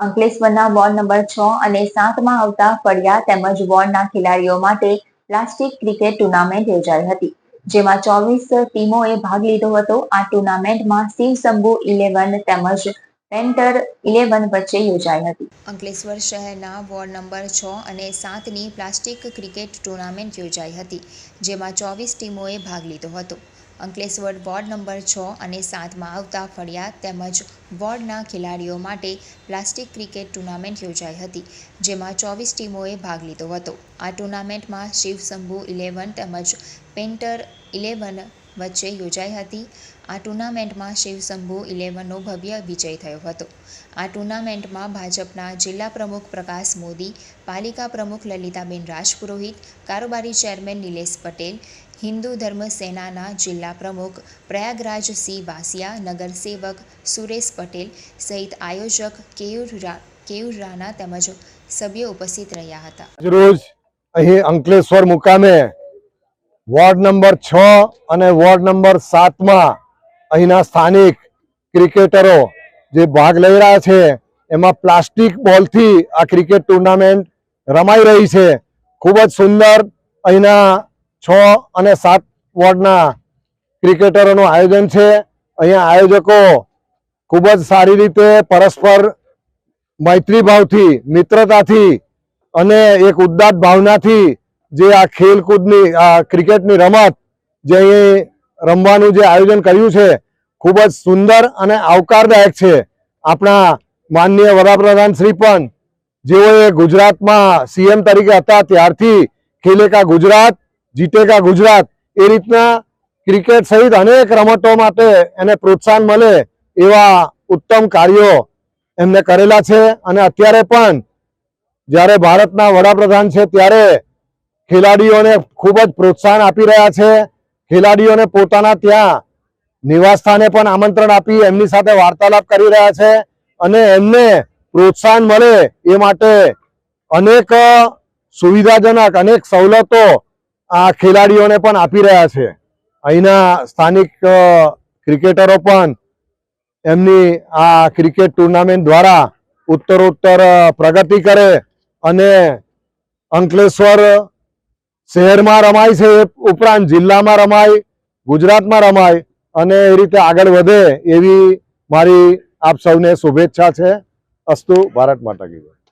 અંકલેશ્વરના ward number છ અને સાતમાં આવતા ફળિયા તેમજ વોર્ડના ખેલાડીઓ માટે પ્લાસ્ટિક ક્રિકેટ ટુર્નામેન્ટ યોજાઈ હતી, જેમાં ચોવીસ ટીમોએ ભાગ લીધો હતો. આ ટુર્નામેન્ટમાં શિવ શંભુ ઇલેવન તેમજ પેન્ટર ઇલેવન વચ્ચે યોજાઈ હતી. અંકલેશ્વર શહેરના વોર્ડ નંબર છ અને સાતની પ્લાસ્ટિક ક્રિકેટ ટુર્નામેન્ટ યોજાઈ હતી, જેમાં ચોવીસ ટીમોએ ભાગ લીધો હતો. અંકલેશ્વર વોર્ડ નંબર છ અને સાતમાં આવતા ફળિયા તેમજ વોર્ડના ખેલાડીઓ માટે પ્લાસ્ટિક ક્રિકેટ ટુર્નામેન્ટ યોજાઈ હતી, જેમાં ચોવીસ ટીમોએ ભાગ લીધો હતો. આ ટુર્નામેન્ટમાં શિવશંભુ ઇલેવન તેમજ પેન્ટર ઇલેવન વચ્ચે યોજાઈ હતી. આ ટુર્નામેન્ટમાં શિવશંભુ ઇલેવનનો ભવ્ય વિજય થયો હતો. આ ટુર્નામેન્ટમાં ભાજપના જિલ્લા પ્રમુખ પ્રકાશ મોદી, પાલિકા પ્રમુખ લલિતાબેન રાજપુરોહિત, કારોબારી ચેરમેન નિલેશ પટેલ, હિન્દુ ધર્મ સેનાના જિલ્લા પ્રમુખ પ્રયાગરાજ સિંહ વાસિયા, નગરસેવક સુરેશ પટેલ સહિત આયોજક કેયુર કેયુર તેમજ સભ્યો ઉપસ્થિત રહ્યા હતા. રોજ અહીં અંકલેશ્વર મુકામે વોર્ડ નંબર છ અને વોર્ડ નંબર સાતમાં અહીંના સ્થાનિક ક્રિકેટરો જે ભાગ લઈ રહ્યા છે, એમાં પ્લાસ્ટિક બોલથી આ ક્રિકેટ ટુર્નામેન્ટ રમાઈ રહી છે. ખૂબ જ સુંદર અહીંના છ અને સાત વોર્ડના ક્રિકેટરોનું આયોજન છે. અહીંયા આયોજકો ખૂબ જ સારી રીતે પરસ્પર મૈત્રીભાવથી, મિત્રતાથી અને એક ઉદ્દાત ભાવનાથી જે આ ખેલકૂદની, આ ક્રિકેટની રમત જે અહીં રમવાનું જે આયોજન કર્યું છે, ખૂબ જ સુંદર અને આવકારદાયક છે. આપણા માનનીય વડાપ્રધાન શ્રી પણ જેઓએ ગુજરાતમાં સીએમ તરીકે હતા, ત્યારથી ખેલેકા ગુજરાત, જીતેકા ગુજરાત એ રીતના ક્રિકેટ સહિત અનેક રમતો માટે એને પ્રોત્સાહન મળે એવા ઉત્તમ કાર્યો એમને કરેલા છે. અને અત્યારે પણ જ્યારે ભારતના વડાપ્રધાન છે, ત્યારે ખેલાડીઓને ખૂબ જ પ્રોત્સાહન આપી રહ્યા છે. ખેલાડીઓને પોતાના ત્યાં નિવાસસ્થાને પણ આમંત્રણ આપી એમની સાથે વાર્તાલાપ કરી રહ્યા છે અને એમને પ્રોત્સાહન મળે એ માટે અનેક સુવિધાજનક, અનેક સવલતો આ ખેલાડીઓને પણ આપી રહ્યા છે. અહીંના સ્થાનિક ક્રિકેટરો પણ એમની આ ક્રિકેટ ટુર્નામેન્ટ દ્વારા ઉત્તરોત્તર પ્રગતિ કરે અને અંકલેશ્વર શહેરમાં રમાય છે એ ઉપરાંત જિલ્લામાં રમાય, ગુજરાતમાં રમાય અને એ રીતે આગળ વધે એવી મારી આપ સૌને શુભેચ્છા છે અસ્તુ ભારત માતા કી.